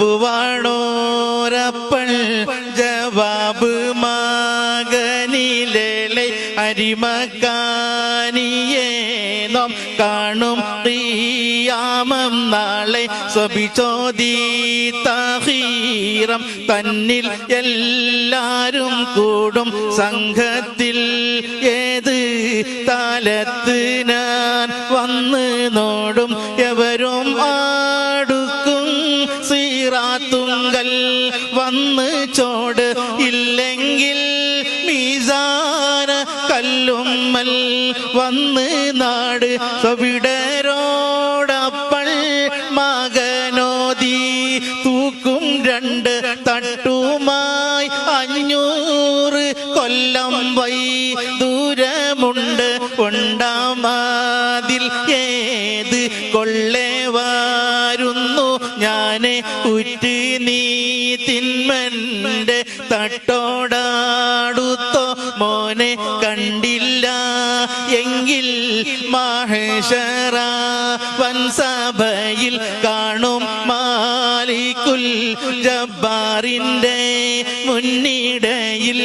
അബുവാണോരപ്പൾ ജവാബ് മകനിലെ അരിമക്കാനിയേ കാണും. ീയാമം നാളെ സ്വബിചോദി തഹീറം തന്നിൽ എല്ലാരും കൂടും. സംഘത്തിൽ ഏത് താലത്ത് ഞാൻ വന്ന് നോടും? എവരും ആടുക്കും സീറാത്തുങ്കൽ വന്ന് ചോട്. ഇല്ലെങ്കിൽ മീസാന കല്ലുമ്മൽ വന്ന് നാട്. സവിടരോടപ്പൾ മകനോതി തൂക്കും രണ്ട് തട്ടുമായി അഞ്ഞൂറ് കൊല്ലം വൈ ദൂരമുണ്ട്. കൊണ്ടാമാതിൽ ഏത് കൊള്ളേ വാരുന്നു ഞാൻ ഉറ്റ് നീ തിന്മന്റെ തട്ടോടാടുത്തോ. മോനെ കണ്ടില്ല എങ്കിൽ മഹേശ്വര വൻസഭയിൽ കാണും മാലിക്കുൽ ജബ്ബാറിന്റെ മുന്നിടയിൽ.